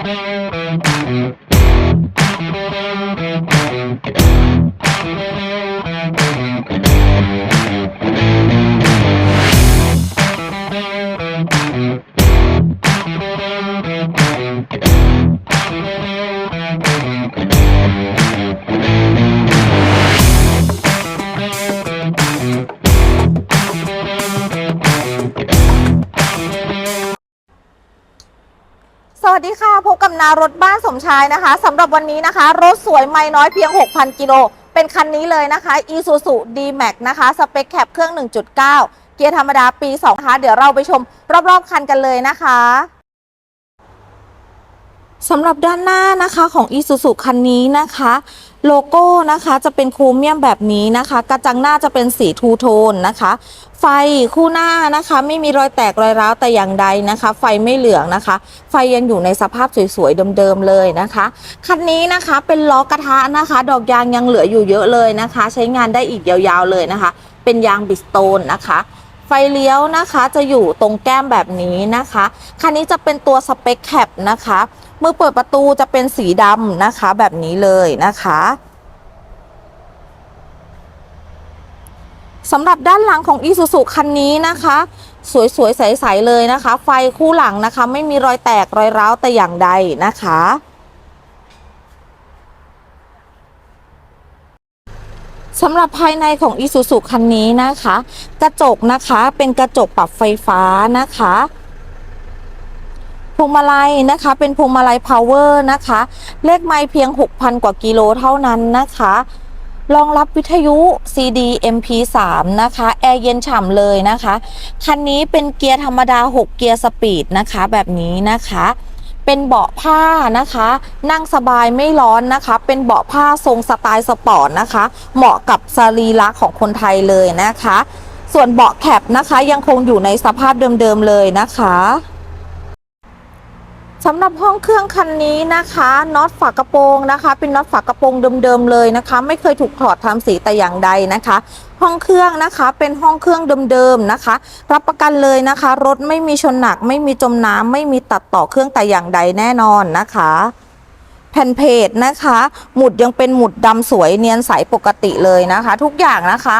ส วัสดีค่ะ พบกับนารถบ้านสมชายนะคะสำหรับวันนี้นะคะ รถสวยไม่น้อยเพียง 6,000 กิโล เป็นคันนี้เลยนะคะ Isuzu D-Max นะคะ สเปคแคปเครื่อง 1.9 เกียร์ธรรมดาปี2นะคะเดี๋ยวเราไปชมรอบๆคันกันเลยนะคะ สำหรับด้านหน้านะคะของ Isuzu คันนี้นะคะ โลโก้นะคะจะเป็นโครเมียมแบบนี้นะคะ กระจังหน้าจะเป็นสีทูโทนนะคะ ไฟคู่หน้านะคะ ไม่มีรอยแตกรอยร้าวแต่อย่างใดนะคะ ไฟไม่เหลืองนะคะ ไฟยังอยู่ในสภาพสวยๆเดิมๆเลยนะคะคันนี้นะคะเป็นล้อกระทะนะคะ ดอกยางยังเหลืออยู่เยอะเลยนะคะ ใช้งานได้อีกยาวๆเลยนะคะ เป็นยางบิสโตนนะคะ ไฟเลี้ยวนะคะจะอยู่ตรงแก้มแบบนี้นะคะ คันนี้จะเป็นตัวสเปคแคปนะคะมือเปิดประตูจะเป็นสีดำนะคะ แบบนี้เลยนะคะสำหรับด้านหลังของ Isuzu คันนี้นะคะ สวยๆใสๆเลยนะคะ ไฟคู่หลังนะคะ ไม่มีรอยแตกรอยร้าวแต่อย่างใดนะคะ สำหรับภายในของ Isuzu คันนี้นะคะ กระจกนะคะเป็นกระจกปรับไฟฟ้านะคะพวงมาลัยนะคะเป็นพวงมาลัย power นะคะ เลขไมล์เพียง 6,000 กว่ากิโลเท่านั้นนะคะรองรับวิทยุ CD MP3 นะคะ แอร์เย็นฉ่ำเลยนะคะ คันนี้เป็นเกียร์ธรรมดา 6 เกียร์สปีดนะคะ แบบนี้นะคะ เป็นเบาะผ้านะคะ นั่งสบายไม่ร้อนนะคะ เป็นเบาะผ้าทรงสไตล์สปอร์ตนะคะ เหมาะกับสรีระของคนไทยเลยนะคะ ส่วนเบาะแคปนะคะยังคงอยู่ในสภาพเดิมๆเลยนะคะ สำหรับห้องเครื่องคันนี้นะคะน็อตฝากระโปรงนะคะ เป็นน็อตฝากระโปรงเดิมๆเลยนะคะ ไม่เคยถูกถอดทำสีแต่อย่างใดนะคะ ห้องเครื่องนะคะเป็นห้องเครื่องเดิมๆนะคะ รับประกันเลยนะคะ รถไม่มีชนหนัก ไม่มีจมน้ำไม่มีตัดต่อเครื่องแต่อย่างใดแน่นอนนะคะ แผ่นเพจนะคะ หมุดยังเป็นหมุดดำสวยเนียนใสปกติเลยนะคะ ทุกอย่างนะคะ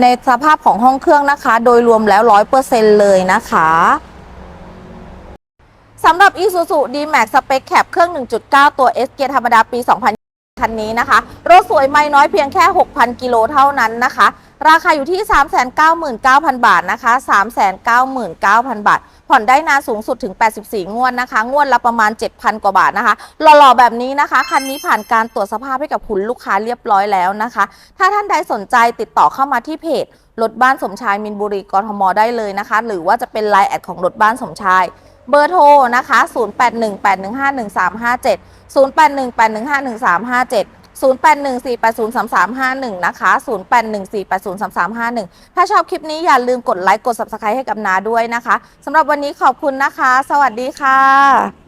ในสภาพของห้องเครื่องนะคะ โดยรวมแล้วร้อยเปอร์เซ็นเลยนะคะ สำหรับ Isuzu D-Max Spec Cap เครื่อง 1.9 ตัว S เกียร์ธรรมดาปี 2000 คันนี้นะคะ รถสวยไม่น้อยเพียงแค่ 6,000 กิโลเท่านั้นนะคะ ราคาอยู่ที่ 399,000 บาทนะคะ 399,000 บาท ผ่อนได้นานสูงสุดถึง 84 งวดนะคะ งวดละประมาณ 7,000 กว่าบาทนะคะ หล่อๆ แบบนี้นะคะ คันนี้ผ่านการตรวจสภาพให้กับคุณลูกค้าเรียบร้อยแล้วนะคะ ถ้าท่านใดสนใจติดต่อเข้ามาที่เพจรถบ้านสมชายมินบุรีกรทมได้เลยนะคะ หรือว่าจะเป็นไลน์แอดของรถบ้านสมชายเบอร์โทรนะคะ 0818151357 0818151357 0814803351 นะคะ 0814803351 ถ้าชอบคลิปนี้อย่าลืมกดไลค์ กด subscribe ให้กับนาด้วยนะคะ สำหรับวันนี้ขอบคุณนะคะ สวัสดีค่ะ